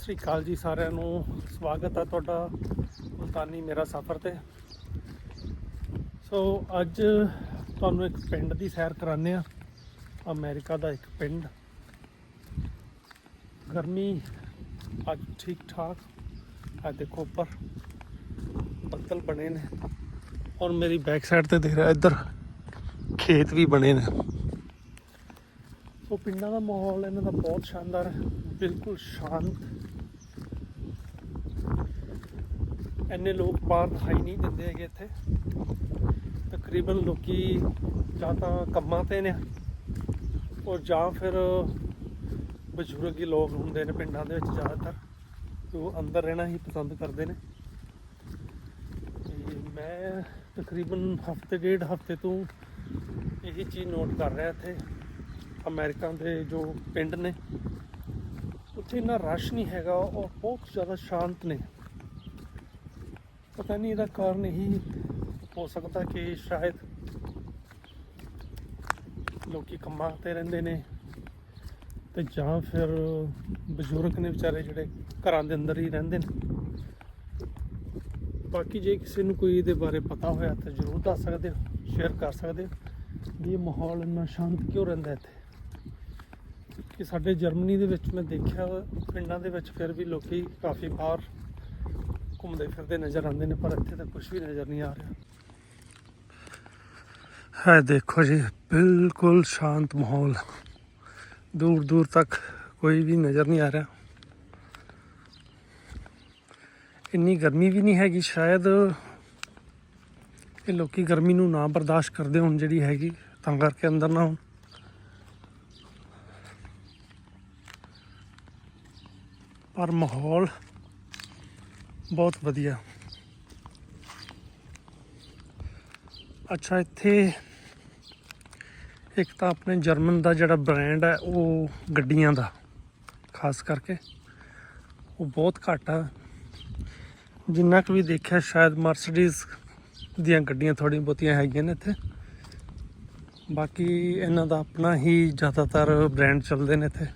ਸਤਿ ਸ੍ਰੀ ਅਕਾਲ ਜੀ ਸਾਰਿਆਂ ਨੂੰ। ਸਵਾਗਤ ਹੈ ਤੁਹਾਡਾ ਮੁਲਤਾਨੀ ਮੇਰਾ ਸਫ਼ਰ ਤੇ। ਸੋ ਅੱਜ ਤੁਹਾਨੂੰ ਇੱਕ ਪਿੰਡ ਦੀ ਸੈਰ ਕਰਾਉਂਦੇ ਆ। ਅਮਰੀਕਾ ਦਾ ਇੱਕ ਪਿੰਡ। ਗਰਮੀ ਅੱਜ ਠੀਕ ਠਾਕ ਆ, ਦੇਖੋ ਉੱਪਰ। ਬੱਦਲ ਬਣੇ ਨੇ। ਔਰ ਮੇਰੀ ਬੈਕ ਸਾਈਡ ਤੇ ਦੇਖ ਰਿਹਾ, ਇੱਧਰ ਖੇਤ ਵੀ ਬਣੇ ਨੇ। ਸੋ ਪਿੰਡਾਂ ਦਾ ਮਾਹੌਲ ਇਹਨਾਂ ਦਾ ਬਹੁਤ ਸ਼ਾਨਦਾਰ ਹੈ। ਬਿਲਕੁਲ ਸ਼ਾਂਤ। ਇੰਨੇ ਲੋਕ ਬਾਹਰ ਦਿਖਾਈ ਨਹੀਂ ਦਿੰਦੇ ਹੈਗੇ ਇੱਥੇ। ਤਕਰੀਬਨ ਲੋਕੀ ਜਾਂ ਤਾਂ ਕੰਮਾਂ ਤੇ ਨੇ ਔਰ ਜਾਂ ਫਿਰ ਬਜ਼ੁਰਗ ਹੀ ਲੋਕ ਹੁੰਦੇ ਨੇ ਪਿੰਡਾਂ ਦੇ ਵਿੱਚ ਜ਼ਿਆਦਾਤਰ ਉਹ ਅੰਦਰ ਰਹਿਣਾ ਹੀ ਪਸੰਦ ਕਰਦੇ ਨੇ। ਤੇ ਮੈਂ ਤਕਰੀਬਨ ਹਫ਼ਤੇ, ਡੇਢ ਹਫ਼ਤੇ ਤੋਂ ਇਹੀ ਚੀਜ਼ ਨੋਟ ਕਰ ਰਿਹਾ ਇੱਥੇ, ਅਮਰੀਕਾ ਦੇ ਜੋ ਪਿੰਡ ਨੇ, ਉੱਥੇ ਇੰਨਾ ਰਸ਼ ਨਹੀਂ ਹੈਗਾ ਔਰ ਬਹੁਤ ਜ਼ਿਆਦਾ ਸ਼ਾਂਤ ਨੇ। ਪਤਾ ਨਹੀਂ ਇਹਦਾ ਕਾਰਨ ਇਹੀ ਹੋ ਸਕਦਾ ਕਿ ਸ਼ਾਇਦ ਲੋਕੀ ਕੰਮਾਂ ਤੇ ਰਹਿੰਦੇ ਨੇ ਤੇ ਜਾਂ ਫਿਰ ਬਜ਼ੁਰਗ ਨੇ ਵਿਚਾਰੇ ਜਿਹੜੇ ਘਰਾਂ ਦੇ ਅੰਦਰ ਹੀ ਰਹਿੰਦੇ ਨੇ। ਬਾਕੀ ਜੇ ਕਿਸੇ ਨੂੰ ਕੋਈ ਇਹਦੇ ਬਾਰੇ ਪਤਾ ਹੋਇਆ ਤਾਂ ਜ਼ਰੂਰ ਦੱਸ ਸਕਦੇ ਹੋ ਸ਼ੇਅਰ ਕਰ ਸਕਦੇ ਹੋ ਵੀ ਇਹ ਮਾਹੌਲ ਇੰਨਾ ਸ਼ਾਂਤ ਕਿਉਂ ਰਹਿੰਦਾ ਇੱਥੇ? ਕਿ ਸਾਡੇ ਜਰਮਨੀ ਦੇ ਵਿੱਚ ਮੈਂ ਦੇਖਿਆ ਵਾ, ਪਿੰਡਾਂ ਦੇ ਵਿੱਚ ਫਿਰ ਵੀ ਲੋਕੀ ਕਾਫੀ ਬਾਹਰ ਘੁੰਮਦੇ ਫਿਰਦੇ ਨਜ਼ਰ ਆਉਂਦੇ ਨੇ, ਪਰ ਇੱਥੇ ਤਾਂ ਕੁਝ ਵੀ ਨਜ਼ਰ ਨਹੀਂ ਆ ਰਿਹਾ। ਹੈ ਦੇਖੋ ਜੀ, ਬਿਲਕੁਲ ਸ਼ਾਂਤ ਮਾਹੌਲ। ਦੂਰ ਦੂਰ ਤੱਕ ਕੋਈ ਵੀ ਨਜ਼ਰ ਨਹੀਂ ਆ ਰਿਹਾ। ਇੰਨੀ ਗਰਮੀ ਵੀ ਨਹੀਂ ਹੈਗੀ, ਸ਼ਾਇਦ ਇਹ ਲੋਕੀ ਗਰਮੀ ਨੂੰ ਨਾ ਬਰਦਾਸ਼ਤ ਕਰਦੇ ਹੋਣ ਜਿਹੜੀ ਹੈਗੀ, ਤਾਂ ਕਰਕੇ ਅੰਦਰ ਨਾ ਹੋਣ। ਪਰ ਮਾਹੌਲ ਬਹੁਤ ਵਧੀਆ। ਅੱਛਾ, ਇੱਥੇ ਇੱਕ ਤਾਂ ਆਪਣੇ ਜਰਮਨ ਦਾ ਜਿਹੜਾ ਬ੍ਰਾਂਡ ਹੈ, ਉਹ ਗੱਡੀਆਂ ਦਾ, ਖਾਸ ਕਰਕੇ। ਉਹ ਬਹੁਤ ਘੱਟ ਆ। ਜਿੰਨਾ ਕੁ ਵੀ ਦੇਖਿਆ, ਸ਼ਾਇਦ ਮਰਸੀਡੀਜ਼ ਦੀਆਂ ਗੱਡੀਆਂ ਥੋੜੀ ਬਹੁਤੀਆਂ ਹੈਗੀਆਂ ਨੇ ਇੱਥੇ। ਬਾਕੀ ਇਹਨਾਂ ਦਾ ਆਪਣਾ ਹੀ ਜ਼ਿਆਦਾਤਰ ਬ੍ਰਾਂਡ ਚੱਲਦੇ ਨੇ ਇੱਥੇ।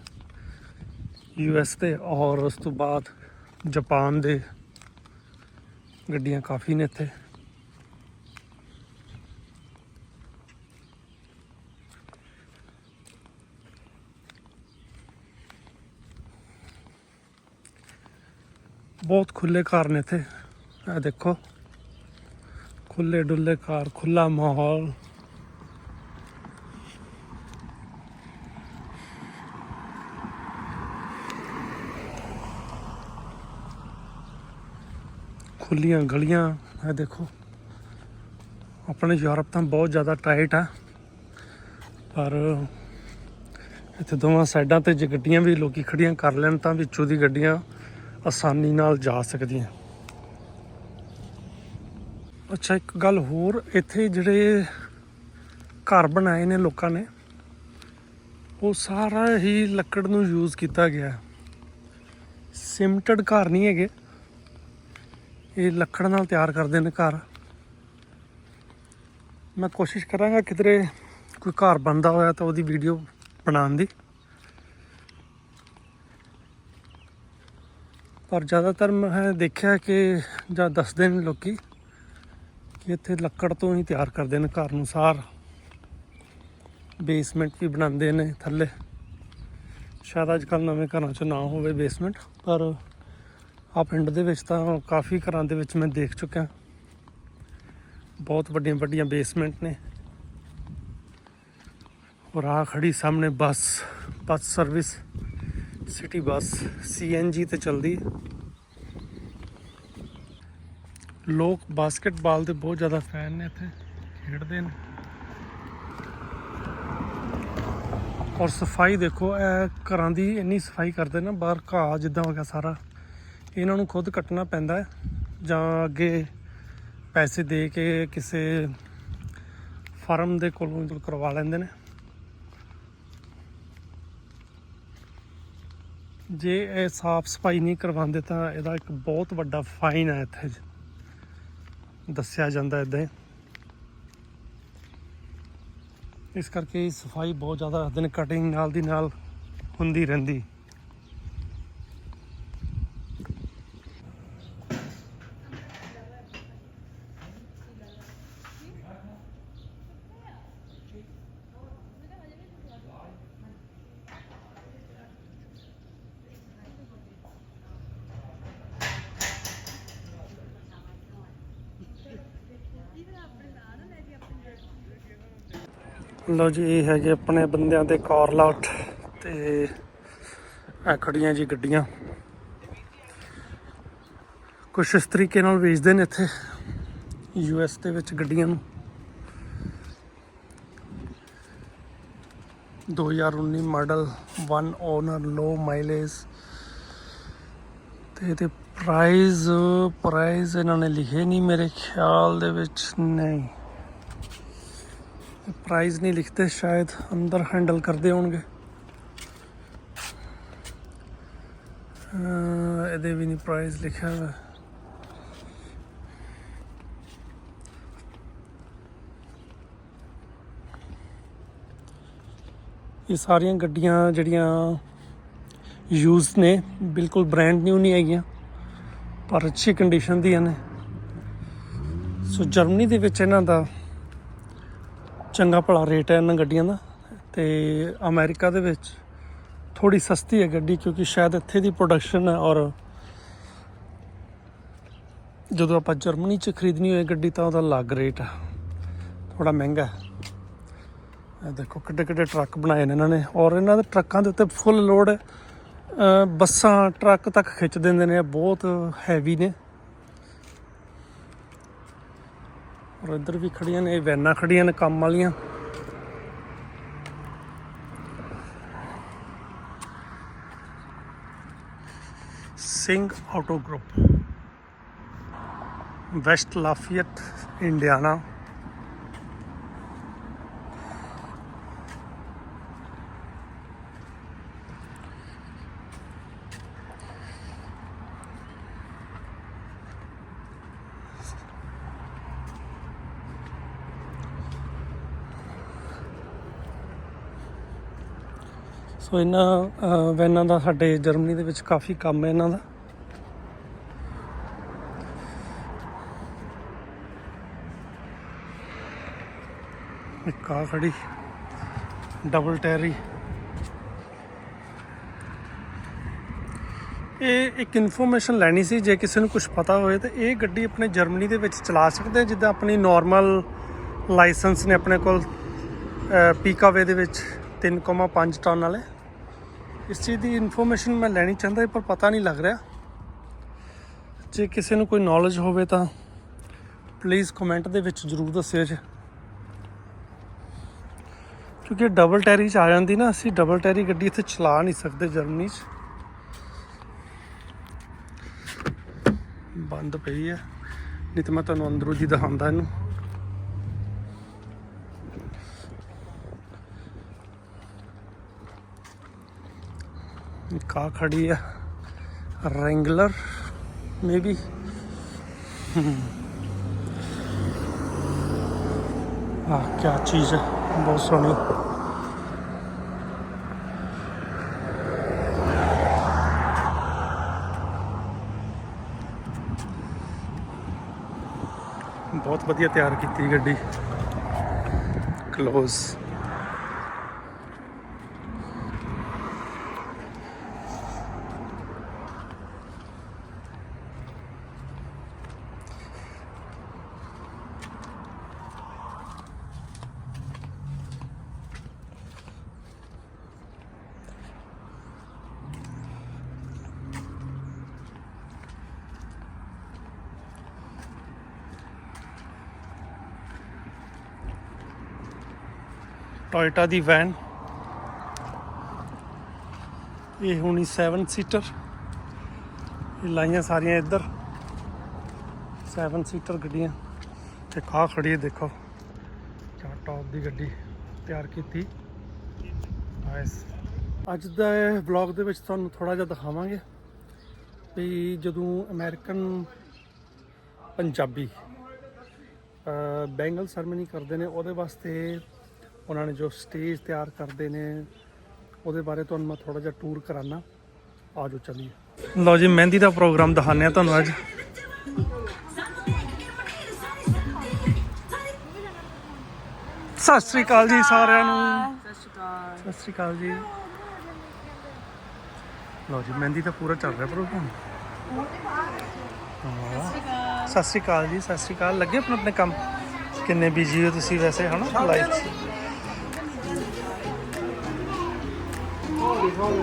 ਯੂ ਐਸ ਤੇ ਔਰ ਉਸ ਤੋਂ ਬਾਅਦ ਜਾਪਾਨ ਦੇ ਗੱਡੀਆਂ ਕਾਫੀ ਨੇ ਇੱਥੇ ਬਹੁਤ ਖੁੱਲੇ ਘਰ ਨੇ ਇੱਥੇ ਇਹ ਦੇਖੋ ਖੁੱਲੇ ਡੁੱਲੇ ਘਰ ਖੁੱਲਾ ਮਾਹੌਲ ਖੁੱਲੀਆਂ ਗਲੀਆਂ, ਇਹ ਦੇਖੋ। ਆਪਣੇ ਯੂਰਪ ਤਾਂ ਬਹੁਤ ਜ਼ਿਆਦਾ ਟਾਈਟ ਆ, ਪਰ ਇੱਥੇ ਦੋਵਾਂ ਸਾਈਡਾਂ ਤੇ ਜੇ ਗੱਡੀਆਂ ਵੀ ਲੋਕੀ ਖੜੀਆਂ ਕਰ ਲੈਣ ਤਾਂ ਵਿੱਚੋਂ ਦੀ ਗੱਡੀਆਂ ਆਸਾਨੀ ਨਾਲ ਜਾ ਸਕਦੀਆਂ। ਅੱਛਾ, ਇੱਕ ਗੱਲ ਹੋਰ, ਇੱਥੇ ਜਿਹੜੇ ਘਰ ਬਣਾਏ ਨੇ ਲੋਕਾਂ ਨੇ, ਉਹ ਸਾਰਾ ਹੀ ਲੱਕੜ ਨੂੰ ਯੂਜ਼ ਕੀਤਾ ਗਿਆ। ਸਿਮਟਡ ਘਰ ਨਹੀਂ ਹੈਗੇ। ਇਹ ਲੱਕੜ ਨਾਲ ਤਿਆਰ ਕਰਦੇ ਨੇ ਘਰ। ਮੈਂ ਕੋਸ਼ਿਸ਼ ਕਰਾਂਗਾ ਕਿਧਰੇ ਕੋਈ ਘਰ ਬਣਦਾ ਹੋਇਆ ਤਾਂ ਉਹਦੀ ਵੀਡੀਓ ਬਣਾਉਣ ਦੀ। ਪਰ ਜ਼ਿਆਦਾਤਰ ਮੈਂ ਦੇਖਿਆ ਕਿ ਜਾਂ ਦੱਸਦੇ ਨੇ ਲੋਕੀ ਕਿ ਇੱਥੇ ਲੱਕੜ ਤੋਂ ਹੀ ਤਿਆਰ ਕਰਦੇ ਨੇ ਘਰ ਨੂੰ ਸਾਰ। ਬੇਸਮੈਂਟ ਵੀ ਬਣਾਉਂਦੇ ਨੇ ਥੱਲੇ। ਸ਼ਾਇਦ ਅੱਜ ਕੱਲ੍ਹ ਨਵੇਂ ਘਰਾਂ 'ਚ ਨਾ ਹੋਵੇ ਬੇਸਮੈਂਟ, ਪਰ ਆ ਪਿੰਡ ਦੇ ਵਿੱਚ ਤਾਂ ਕਾਫੀ ਘਰਾਂ ਦੇ ਵਿੱਚ ਮੈਂ ਦੇਖ ਚੁੱਕਿਆ। ਬਹੁਤ ਵੱਡੀਆਂ ਵੱਡੀਆਂ ਬੇਸਮੈਂਟ ਨੇ। ਔਰ ਆ ਖੜੀ ਸਾਹਮਣੇ bus bus service city bus CNG ਤੇ ਚੱਲਦੀ। ਲੋਕ ਬਾਸਕਟਬਾਲ ਦੇ ਬਹੁਤ ਜ਼ਿਆਦਾ ਫੈਨ ਨੇ ਇੱਥੇ, ਖੇਡਦੇ ਨੇ। ਔਰ ਸਫ਼ਾਈ ਦੇਖੋ, ਇਹ ਘਰਾਂ ਦੀ ਇੰਨੀ ਸਫ਼ਾਈ ਕਰਦੇ ਨਾ, ਬਾਹਰ ਘਾਹ ਜਿੱਦਾਂ ਹੋ ਗਿਆ ਸਾਰਾ। ਇਹਨਾਂ ਨੂੰ ਖੁਦ ਕੱਟਣਾ ਪੈਂਦਾ ਹੈ ਜਾਂ ਅੱਗੇ ਪੈਸੇ ਦੇ ਕੇ ਕਿਸੇ ਫਾਰਮ ਦੇ ਕੋਲੋਂ ਕਰਵਾ ਲੈਂਦੇ ਨੇ। ਜੇ ਇਹ ਸਾਫ਼ ਸਫ਼ਾਈ ਨਹੀਂ ਕਰਵਾਉਂਦੇ ਤਾਂ ਇਹਦਾ ਇੱਕ ਬਹੁਤ ਵੱਡਾ ਫਾਈਨ ਹੈ ਇੱਥੇ ਦੱਸਿਆ ਜਾਂਦਾ ਇਦਾਂ ਹੀ। ਇਸ ਕਰਕੇ ਸਫ਼ਾਈ ਬਹੁਤ ਜ਼ਿਆਦਾ ਰੱਖਦੇ ਕਟਿੰਗ ਨਾਲ ਦੀ ਨਾਲ ਹੁੰਦੀ ਰਹਿੰਦੀ। ਲਓ ਜੀ, ਇਹ ਹੈਗੇ ਆਪਣੇ ਬੰਦਿਆਂ ਦੇ ਕਾਰ ਲਾਟ ਤੇ ਆ ਖੜੀਆਂ ਜੀ ਗੱਡੀਆਂ। ਕੁਛ ਇਸ ਤਰੀਕੇ ਨਾਲ ਵੇਚਦੇ ਨੇ ਇੱਥੇ ਯੂ ਐਸ ਦੇ ਵਿੱਚ ਗੱਡੀਆਂ ਨੂੰ। 2019 ਮਾਡਲ 1 ਓਨਰ ਲੋ ਮਾਈਲੇਜ ਤੇ ਇਹਦੇ ਪ੍ਰਾਈਸ ਪ੍ਰਾਈਸ ਇਹਨਾਂ ਨੇ ਲਿਖੇ ਨਹੀਂ ਮੇਰੇ ਖਿਆਲ ਦੇ ਵਿੱਚ, ਨਹੀਂ। ਪ੍ਰਾਈਸ ਨਹੀਂ ਲਿਖਤੇ ਸ਼ਾਇਦ ਅੰਦਰ ਹੈਂਡਲ ਕਰਦੇ ਹੋਣਗੇ। ਇਹਦੇ ਵੀ ਨਹੀਂ ਪ੍ਰਾਈਸ ਲਿਖਿਆ ਹੋਇਆ। ਇਹ ਸਾਰੀਆਂ ਗੱਡੀਆਂ ਜਿਹੜੀਆਂ ਯੂਜ਼ ਨੇ, ਬਿਲਕੁਲ ਬ੍ਰਾਂਡ ਨਿਊ ਨਹੀਂ ਹੈਗੀਆਂ, ਪਰ ਅੱਛੀ ਕੰਡੀਸ਼ਨ ਦੀਆਂ ਨੇ। ਸੋ ਜਰਮਨੀ ਦੇ ਵਿੱਚ ਇਹਨਾਂ ਦਾ ਚੰਗਾ ਭਲਾ ਰੇਟ ਹੈ ਇਹਨਾਂ ਗੱਡੀਆਂ ਦਾ ਤੇ ਅਮਰੀਕਾ ਦੇ ਵਿੱਚ ਥੋੜੀ ਸਸਤੀ ਹੈ ਗੱਡੀ ਕਿਉਂਕਿ ਸ਼ਾਇਦ ਇੱਥੇ ਦੀ ਪ੍ਰੋਡਕਸ਼ਨ ਹੈ ਔਰ ਜਦੋਂ ਆਪਾਂ ਜਰਮਨੀ 'ਚ ਖਰੀਦਣੀ ਹੋਏ ਗੱਡੀ ਤਾਂ ਉਹਦਾ ਅਲੱਗ ਰੇਟ ਹੈ ਥੋੜਾ ਮਹਿੰਗਾ ਹੈ। ਦੇਖੋ ਕਿੱਡੇ ਕਿੱਡੇ ਟਰੱਕ ਬਣਾਏ ਨੇ ਇਹਨਾਂ ਨੇ ਔਰ ਇਹਨਾਂ ਦੇ ਟਰੱਕਾਂ ਦੇ ਉੱਤੇ ਫੁੱਲ ਲੋਡ ਬੱਸਾਂ, ਟਰੱਕ ਤੱਕ ਖਿੱਚ ਦਿੰਦੇ ਨੇ ਬਹੁਤ ਹੈਵੀ ਨੇ। ਔਰ ਇੱਧਰ ਵੀ ਖੜੀਆਂ ਨੇ, ਇਹ ਵੈਨਾਂ ਖੜੀਆਂ ਨੇ ਕੰਮ ਵਾਲੀਆਂ। Singh auto group west Lafayette Indiana ਸੋ ਇਹਨਾਂ ਵੈਨਾਂ ਦਾ ਸਾਡੇ ਜਰਮਨੀ ਦੇ ਵਿੱਚ ਕਾਫੀ ਕੰਮ ਹੈ ਇਹਨਾਂ ਦਾ। ਇੱਕ ਆ ਖੜੀ ਡਬਲ ਟੈਰੀ ਇਹ ਇੱਕ ਇਨਫੋਰਮੇਸ਼ਨ ਲੈਣੀ ਸੀ ਜੇ ਕਿਸੇ ਨੂੰ ਕੁਝ ਪਤਾ ਹੋਵੇ ਤਾਂ ਇਹ ਗੱਡੀ ਆਪਣੇ ਜਰਮਨੀ ਦੇ ਵਿੱਚ ਚਲਾ ਸਕਦੇ ਆ ਜਿੱਦਾਂ ਆਪਣੀ ਨਾਰਮਲ ਲਾਇਸੈਂਸ ਨੇ ਆਪਣੇ ਕੋਲ ਪੀਕਾਵੇ ਦੇ ਵਿੱਚ 3,5 ਟਨ ਵਾਲੇ। ਇਸ ਚੀਜ਼ ਦੀ ਇਨਫੋਰਮੇਸ਼ਨ ਮੈਂ ਲੈਣੀ ਚਾਹੁੰਦਾ ਪਰ ਪਤਾ ਨਹੀਂ ਲੱਗ ਰਿਹਾ। ਜੇ ਕਿਸੇ ਨੂੰ ਕੋਈ ਨੌਲੇਜ ਹੋਵੇ ਤਾਂ ਪਲੀਜ਼ ਕਮੈਂਟ ਦੇ ਵਿੱਚ ਜ਼ਰੂਰ ਦੱਸਿਓ ਜੀ। ਕਿਉਂਕਿ ਡਬਲ ਟੈਰੀ ਚ ਆ ਜਾਂਦੀ ਨਾ, ਅਸੀਂ ਡਬਲ ਟੈਰੀ ਗੱਡੀ ਇੱਥੇ ਚਲਾ ਨਹੀਂ ਸਕਦੇ ਜਰਮਨੀ 'ਚ। ਬੰਦ ਪਈ ਹੈ। ਨਹੀਂ ਤਾਂ ਮੈਂ ਤੁਹਾਨੂੰ ਅੰਦਰੋਂ ਜੀ ਦਿਖਾਉਂਦਾ ਇਹਨੂੰ। ਕਾ ਖੜੀ ਹੈ ਰੈਂਗਲਰ ਮੇਬੀ ਆ ਕੀ ਚੀਜ਼ ਹੈ ਬਹੁਤ ਸੋਹਣੀ ਬਹੁਤ ਵਧੀਆ ਤਿਆਰ ਕੀਤੀ ਗੱਡੀ ਕਲੋਜ਼ ਟੋਇਟਾ ਦੀ ਵੈਨ। ਇਹ ਹੁਣੀ 7 ਸੀਟਰ ਇਹ ਲਾਈਆਂ ਸਾਰੀਆਂ ਇੱਧਰ। 7 ਸੀਟਰ ਗੱਡੀਆਂ। ਤੇ ਖਾ ਖੜੀ ਹੈ, ਦੇਖੋ। ਕਿਆ ਟੌਪ ਦੀ ਗੱਡੀ ਤਿਆਰ ਕੀਤੀ। ਨਾਈਸ ਅੱਜ ਦਾ ਵਲੌਗ ਦੇ ਵਿੱਚ ਤੁਹਾਨੂੰ ਥੋੜਾ ਜਿਹਾ ਦਿਖਾਵਾਂਗੇ ਵੀ ਜਦੋਂ ਅਮਰੀਕਨ ਪੰਜਾਬੀ ਬੈਂਗਲ ਸਰਮਨੀ ਕਰਦੇ ਨੇ, ਉਹਦੇ ਵਾਸਤੇ ਉਹਨਾਂ ਨੇ ਜੋ ਸਟੇਜ ਤਿਆਰ ਕਰਦੇ ਨੇ ਉਹਦੇ ਬਾਰੇ ਤੁਹਾਨੂੰ ਮੈਂ ਥੋੜਾ ਜਿਹਾ ਟੂਰ ਕਰਾਨਾ। ਆਜੋ ਚੱਲੀਏ। ਲਓ ਜੀ ਮਹਿੰਦੀ ਦਾ ਪ੍ਰੋਗਰਾਮ ਦਿਖਾਉਂਦੇ ਆ ਤੁਹਾਨੂੰ ਅੱਜ। ਸਤਿ ਸ੍ਰੀ ਅਕਾਲ ਜੀ ਸਾਰਿਆਂ ਨੂੰ। ਸਤਿ ਸ਼੍ਰੀ ਅਕਾਲ। ਸਤਿ ਸ੍ਰੀ ਅਕਾਲ ਜੀ। ਲਓ ਜੀ ਮਹਿੰਦੀ ਤਾਂ ਪੂਰਾ ਚੱਲ ਰਿਹਾ ਪ੍ਰੋਗਰਾਮ। ਸਤਿ ਸ੍ਰੀ ਅਕਾਲ ਜੀ ਸਤਿ ਸ੍ਰੀ ਅਕਾਲ। ਲੱਗੇ ਆਪਣੇ ਆਪਣੇ ਕੰਮ? ਕਿੰਨੇ ਬਿਜ਼ੀ ਹੋ ਤੁਸੀਂ ਵੈਸੇ ਹਨਾ? ਲਾਈਫ ห้อง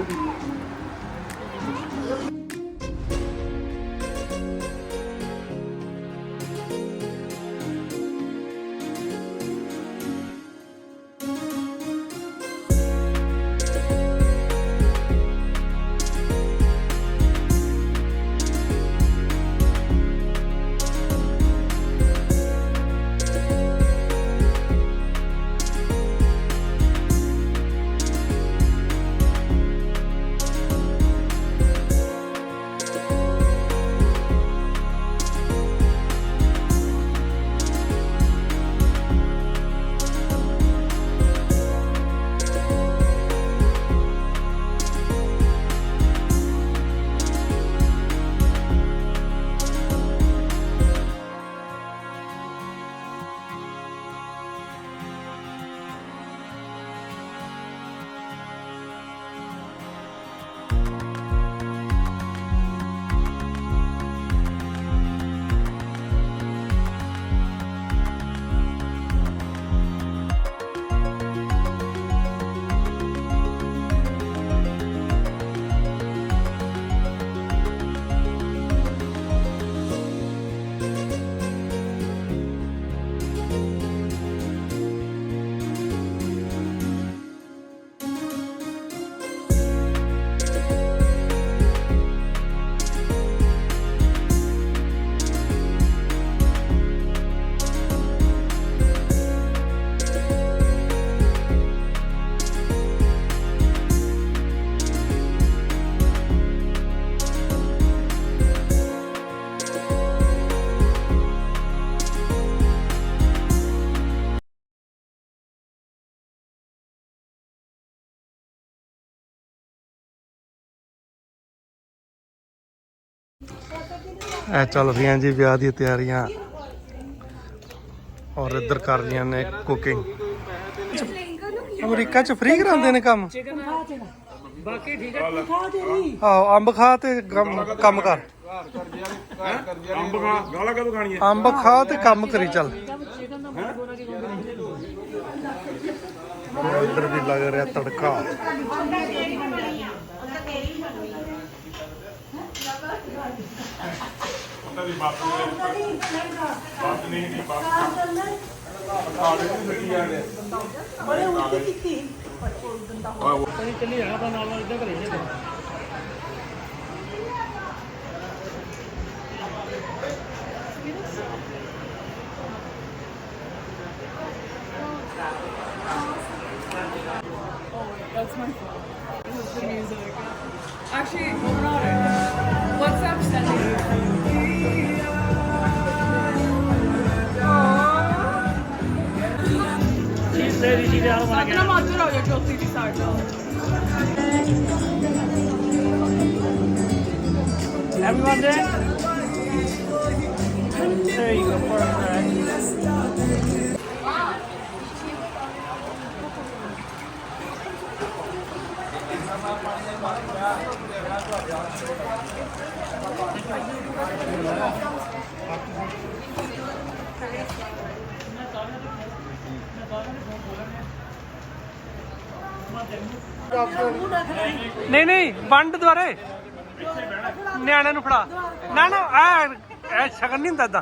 ਐ ਚੱਲ ਰਹੀਆਂ ਜੀ ਵਿਆਹ ਦੀਆਂ ਤਿਆਰੀਆਂ। ਔਰ ਇੱਧਰ ਕਰ ਰਹੀਆਂ ਨੇ ਕੁਕਿੰਗ ਅਮਰੀਕਾ ਚ ਫ੍ਰੀ ਕਰਾਉਂਦੇ ਨੇ ਕੰਮ? ਬਾਕੀ ਠੀਕ ਹੈ ਆਹੋ, ਅੰਬ ਖਾ ਤੇ ਕੰਮ ਕੰਮ ਕਰ। ਅੰਬ ਖਾ ਗਾਲਾਂ ਕਦੋਂ ਖਾਣੀਆਂ ਅੰਬ ਖਾ ਤੇ ਕੰਮ ਕਰੀ ਚੱਲ। ਇੱਧਰ ਵੀ ਲੱਗ ਰਿਹਾ ਤੜਕਾ। ਉਹਨਾਂ ਦੀ ਬਾਤ ਨਹੀਂ ਬਾਤ ਨਹੀਂ ਦੀ ਬਾਤ ਕਾਲੇ ਨੂੰ ਸੱਟੀ ਜਾਂਦੇ ਕੋਈ ਚੱਲੀ ਜਾਣਾ ਤਾਂ ਨਾਲ ਨਾਲ ਇੱਦਾਂ ਘਰੇ ਨੇ That's my phone. This is the music. Actually, we're not. WhatsApp sending. Tadına mağdur olacak yol TV sardı. Everyone there? There you go, perfect. Yeah. ਨਹੀਂ ਨਹੀਂ, ਵੰਡ ਦੁਆਰੇ। ਨਿਆਣਿਆਂ ਨੂੰ ਫੜਾ। ਨਾ ਨਾ, ਆ, ਇਹ ਸ਼ਗਨ ਨਹੀਂ ਹੁੰਦਾ ਏਦਾਂ।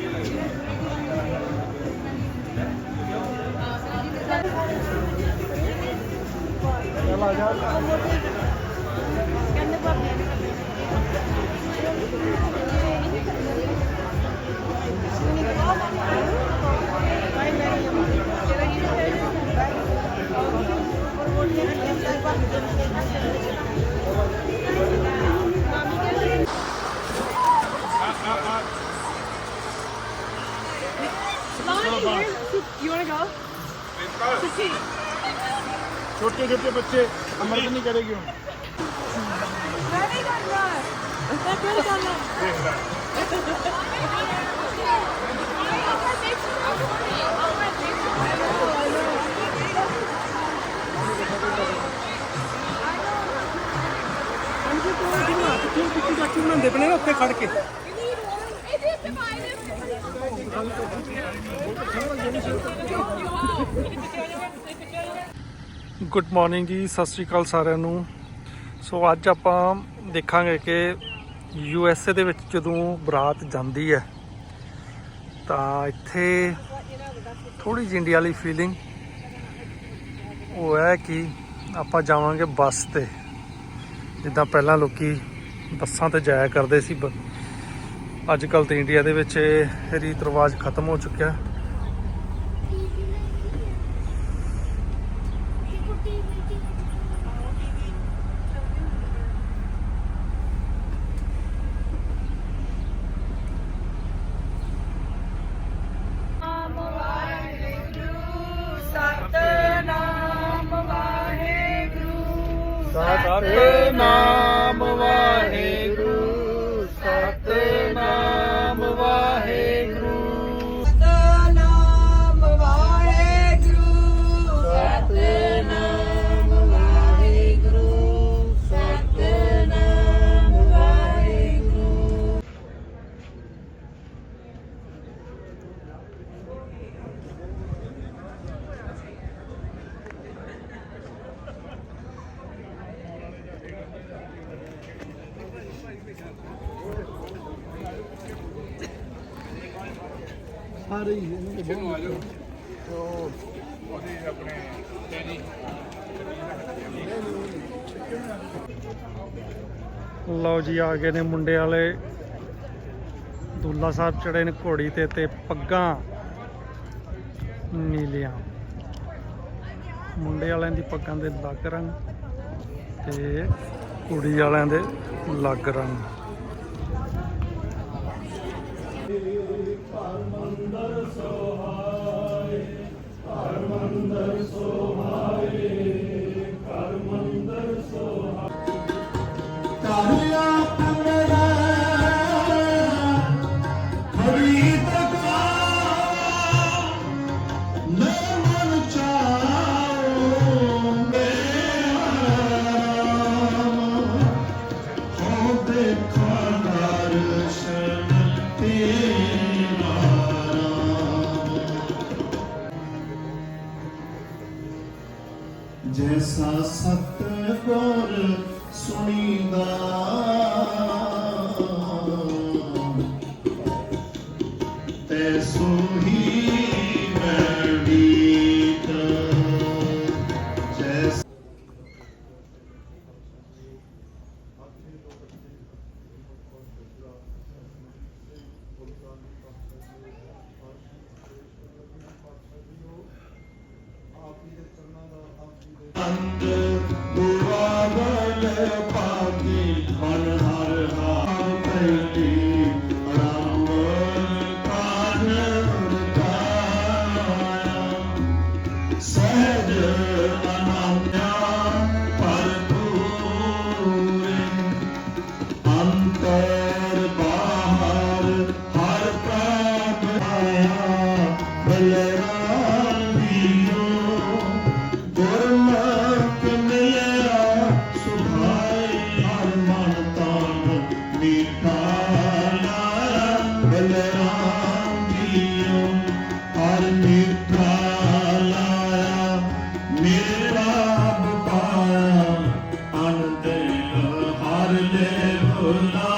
বাজার You want to go? Let's go. ਛੋਟੇ ਛੋਟੇ ਬੱਚੇ ਅਮਰਤ ਨਹੀਂ ਕਰੇਗੀ ਹੁਣ। ਮੈਂ ਨਹੀਂ ਕਰਨਾ ਮੈਂ ਕਿਹੜੀ ਗੱਲ ਹੈ ਬਣਾਉਂਦੇ ਪਣੇ ਨਾ ਉੱਥੇ ਖੜ ਕੇ ਗੁੱਡ ਮਾਰਨਿੰਗ ਜੀ, ਸਤਿ ਸ਼੍ਰੀ ਅਕਾਲ ਸਾਰਿਆਂ ਨੂੰ। ਸੋ ਅੱਜ ਆਪਾਂ ਦੇਖਾਂਗੇ ਕਿ ਯੂ ਐਸ ਏ ਦੇ ਵਿੱਚ ਜਦੋਂ ਬਰਾਤ ਜਾਂਦੀ ਹੈ, ਤਾਂ ਇੱਥੇ ਥੋੜੀ ਜਿਹੀ ਇੰਡੀਆ ਵਾਲੀ ਫੀਲਿੰਗ ਉਹ ਹੈ ਕਿ ਆਪਾਂ ਜਾਵਾਂਗੇ ਬੱਸ ਤੇ। ਜਿੱਦਾਂ ਪਹਿਲਾਂ ਲੋਕੀ ਬੱਸਾਂ ਤੇ ਜਾਇਆ ਕਰਦੇ ਸੀ, ਬ- ਅੱਜ ਕੱਲ ਤੇ ਇੰਡੀਆ ਦੇ ਵਿੱਚ ਇਹ ਰੀਤ ਰਿਵਾਜ ਖਤਮ ਹੋ ਚੁੱਕਿਆ। ਜੀ ਆ ਗਏ ਨੇ ਮੁੰਡੇ ਵਾਲੇ। ਦੁੱਲਾ ਸਾਹਿਬ ਚੜੇ ਨੇ ਘੋੜੀ ਤੇ ਤੇ ਪੱਗਾਂ ਨੀਲੀਆਂ। ਮੁੰਡੇ ਵਾਲਿਆਂ ਦੀ ਪੱਗਾਂ ਦੇ ਲੱਗ ਰੰਗ ਤੇ ਕੁੜੀ ਵਾਲਿਆਂ ਦੇ ਲੱਗ ਰੰਗ। ਜੈਸਾ ਸਤਗੁਰ ਸੁਣੀਦਾ ਤੈਸੂ ਮੇਰੇ ਰੱਬ ਪਾਇਆ ਅਨੰਦ ਹਰ ਲੈ ਭੁਲਾ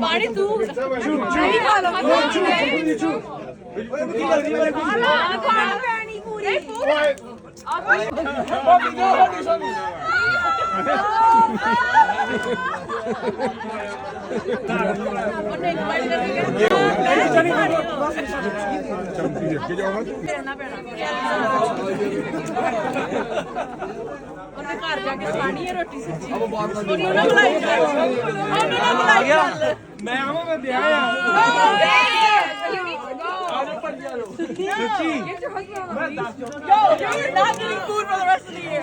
ਪਾਣੀ ਤੂੰ ਨਹੀਂ ਖਾ ਲਾ ਨਹੀਂ ਆ ਖਾਣਾ ਪੈਣੀ ਪੂਰੀ ਨਹੀਂ ਪੂਰੀ ਉਹਨੇ ਘਰ ਜਾ ਕੇ ਖਾਣੀ ਹੈ ਰੋਟੀ ਸੱਚੀ ਉਹਨੇ ਉਹਨਾਂ ਬੁਲਾਈ ਚੱਲ ਉਹਨੇ ਨਾ ਬੁਲਾਈ ਚੱਲ ਮੈਂ ਆਵਾਂ, ਮੈਂ ਵਿਆਹ ਆ। oh, Yo, you're not getting food for the rest of the year.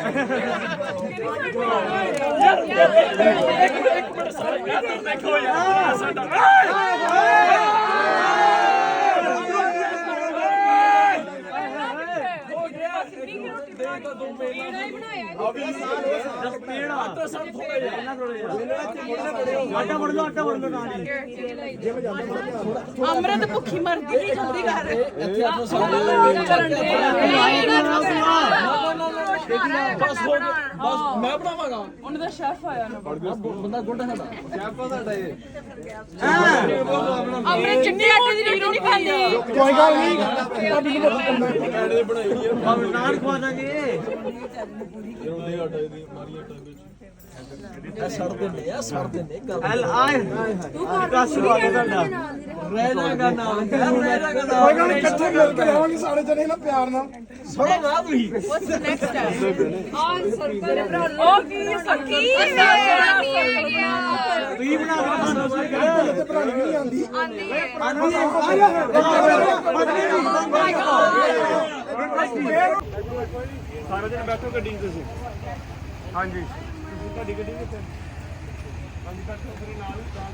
ਅੰਮ੍ਰਿਤ ਭੁੱਖੀ ਮਰਦੀ ਨਹੀਂ ਜਲਦੀ ਕਰ ਇੱਥੇ ਕਰਨ ਦੇ ਬਸ ਮੈਂ ਬਣਾਵਾਂਗਾ ਉਹਨਾਂ ਦਾ ਸ਼ੈਫ ਆਇਆ ਨਾ ਬੰਦਾ ਗੁੱਡਾ ਸਾਡਾ ਸ਼ੈਫ ਸਾਡਾ ਇਹ ਅੰਮ੍ਰਿਤ ਚਿੱਟੇ ਆਟੇ ਦੀ ਰੋਟੀ ਨਹੀਂ ਖਾਂਦੀ ਕੋਈ ਗੱਲ ਨਹੀਂ ਨਾਨ ਖਵਾ ਦਾਂਗੇ ਐਲ ਆਏ ਦੱਸ ਬਾਤ ਤੁਹਾਡਾ ਰਹਿਣਾ ਨਾਮ ਰਹਿਣਾ ਦਾ ਨਾਮ ਕੋਈ ਗੱਲ ਨਹੀਂ ਇਕੱਠੇ ਮਿਲ ਕੇ ਰਹਾਂਗੇ ਸਾਰੇ ਜਣੇ ਨਾ ਪਿਆਰ ਨਾਲ ਸੁਣੋ ਨਾ ਤੁਸੀਂ What's the next step? On circle. Oh, ਕੀ ਸੱਕੀ ਤੁਸੀਂ ਬਣਾ ਕੇ ਖਾਣਾ ਸੀ ਤੇ ਬਣਾਣੀ ਨਹੀਂ ਆਂਦੀ ਆਂਦੀ ਹੈ ਸਾਰਾ ਦਿਨ ਬੈਠੋ ਗੱਡੀ 'ਚ ਤੁਸੀਂ ਹਾਂਜੀ ਤੁਸੀਂ ਤੁਹਾਡੀ ਗੱਡੀ ਕਿੱਥੇ ਹਾਂਜੀ ਬੈਠੋ ਫਿਰ ਨਾਲ ਨਾਲ